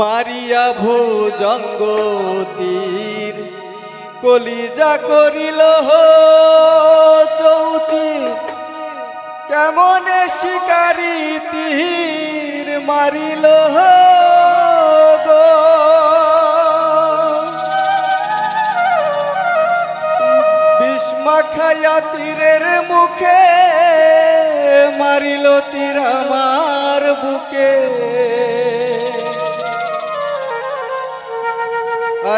মারিয়া ভুজঙ্গ তীর কলিজা করিল চৌচি, কেমনে শিকারি তীর মারিল খায়া তীরের মুখে মারিল তীর আমার বুকে।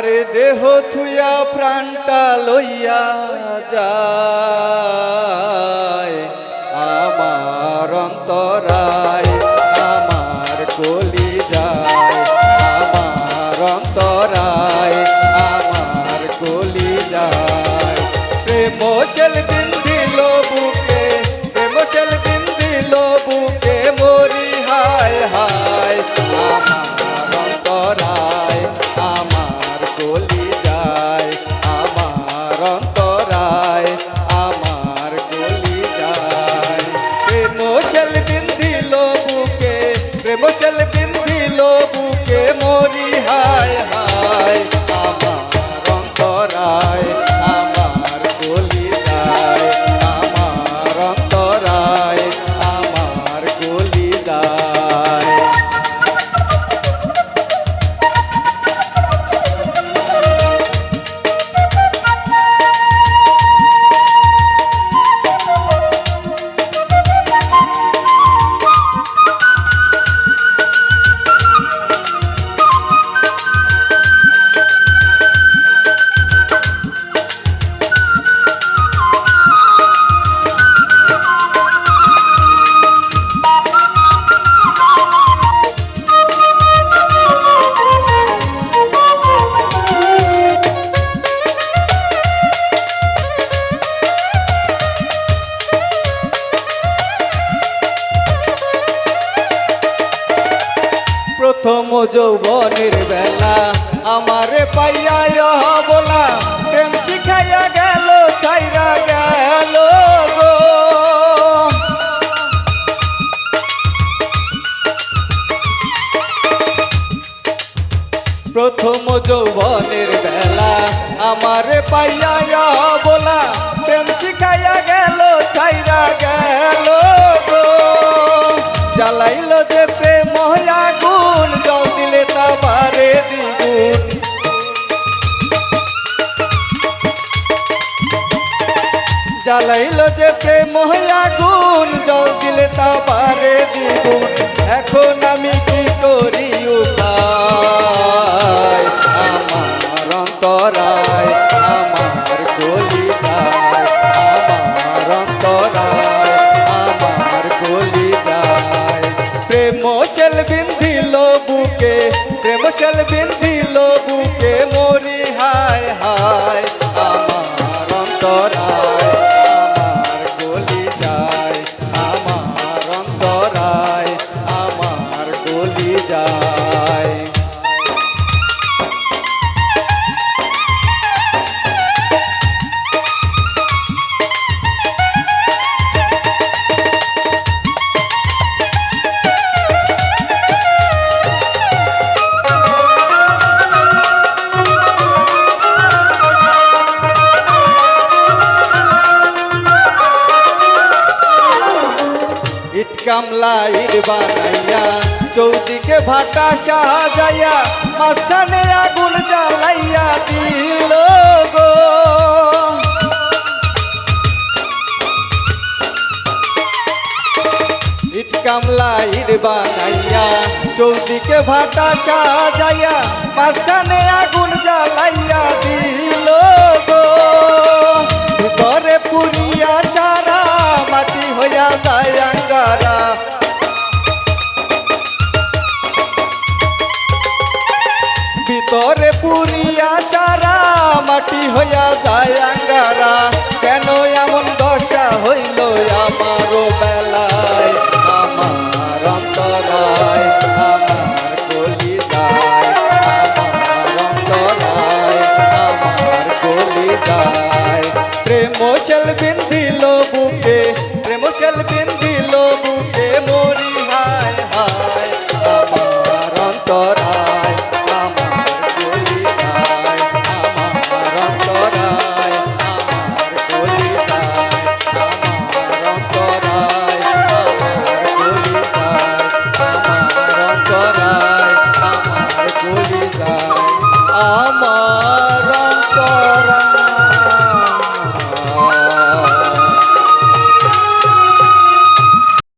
আরে দেহ থুয়া প্রাণটা লইয়া যায় প্রেম সেল বিন্দিল বুকে মরি হায় হায়। প্রথম যৌবনের বেলা আমারে পাইয়া বলা, প্রেম শিখাইয়া গেল, ছাইরা গেল প্রথম যৌবনের বেলা আমারে পাইয়া বলা, প্রেম শিখাইয়া গেল, ছাইরা গেল জ্বালাইল যে জ্বালাইল যে প্রেম আগুন, জল দিলে তা বারে দ্বিগুণ। এখন আমি কি করি আমার অন্তরায়, আমার কলি যায় আমার অন্তরায়, আমার কলি যায় প্রেম সেল বিন্ধিল বুকে, প্রেম সেল বিন্ধিল ইট কামলা ইট বানাইয়া, চৌদিকে ভাটা সাজাইয়া, মাঝখানে আগুন জ্বালাইয়া দিল গো। ইট কামলা ইট বানাইয়া, চৌদিকে ভাটা সাজাইয়া, মাঝখানে আগুন জ্বালাইয়া দিল গো। হইয়া যায় আঙ্গারা, কেন এমন দশা হইল আমারও বেলায়? আমার অন্তরায়, আমার কলিতায় আমার অন্তরায়, আমার কলিতায় প্রেম শেল বিন্দিল বুকে প্রেম শেল বিন্দিল বুকে মরি